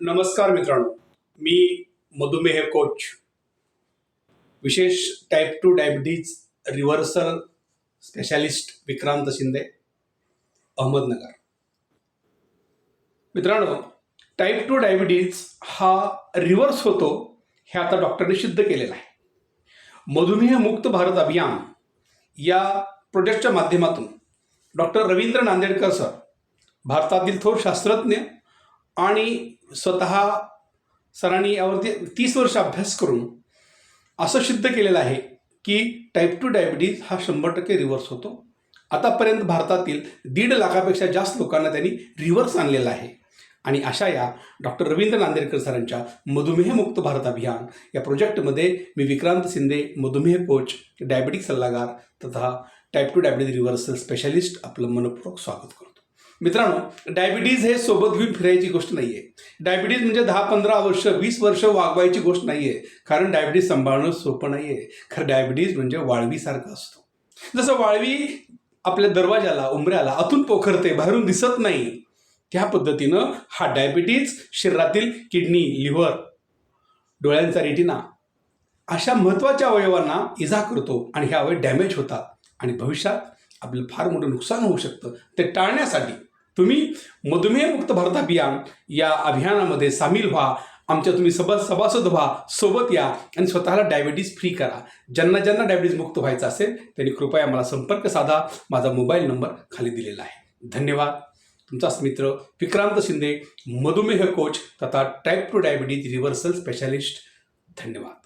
नमस्कार मित्रांनो मी मधुमेह कोच विशेष type two diabetes reversal specialist Vikrant Shinde Ahmednagar. मित्रांनो टाईप टू डायबिटीज हा रिव्हर्स होतो हे आता डॉक्टरने सिद्ध केलेलं आहे. मधुमेह मुक्त भारत अभियान या प्रोजेक्टच्या माध्यमातून डॉक्टर रवींद्र नांदेडकर सर भारतातील थोर शास्त्रज्ञ आणि स्वतः सरांनी यावरती तीस वर्ष अभ्यास करून असं सिद्ध केलेलं आहे की टाईप टू डायबिटीज हा शंभर टक्के रिव्हर्स होतो. आतापर्यंत भारतातील दीड लाखापेक्षा जास्त लोकांना त्यांनी रिव्हर्स आणलेला आहे. आणि अशा या डॉक्टर रवींद्र नांदेडकर सरांच्या मधुमेहमुक्त भारत अभियान या प्रोजेक्टमध्ये मी विक्रांत शिंदे मधुमेह कोच डायबिटिक सल्लागार तथा type two diabetes reversal specialist आपलं मनपूर्वक स्वागत करतो. मित्रांनो डायबिटीज हे सोबत घेऊन फिरायची गोष्ट नाही आहे डायबिटीज म्हणजे दहा पंधरा वर्ष वीस वर्ष वागवायची गोष्ट नाही आहे कारण डायबिटीज सांभाळणं सोपं नाही आहे खरं डायबिटीज म्हणजे वाळवीसारखं असतो. जसं वाळवी आपल्या दरवाजाला उंबऱ्याला आतून पोखरते बाहेरून दिसत नाही त्या पद्धतीनं हा डायबिटीज शरीरातील किडनी लिव्हर डोळ्यांचा रेटिना अशा महत्त्वाच्या अवयवांना इजा करतो आणि हे अवयव डॅमेज होतात. आणि भविष्यात आपलं फार मोठं नुकसान होऊ शकतं. ते टाळण्यासाठी तुम्ही मधुमेहमुक्त भारत अभियान या अभियानामध्ये सामील व्हा. आमच्या तुम्ही सभा सभासद व्हा सोबत या आणि स्वतःला डायबिटीज फ्री करा. ज्यांना ज्यांना डायबिटीज मुक्त व्हायचं असेल त्यांनी कृपया मला संपर्क साधा. माझा मोबाईल नंबर खाली दिलेला आहे. धन्यवाद. तुमचाच मित्र विक्रांत शिंदे मधुमेह कोच तथा type two diabetes reversal specialist धन्यवाद.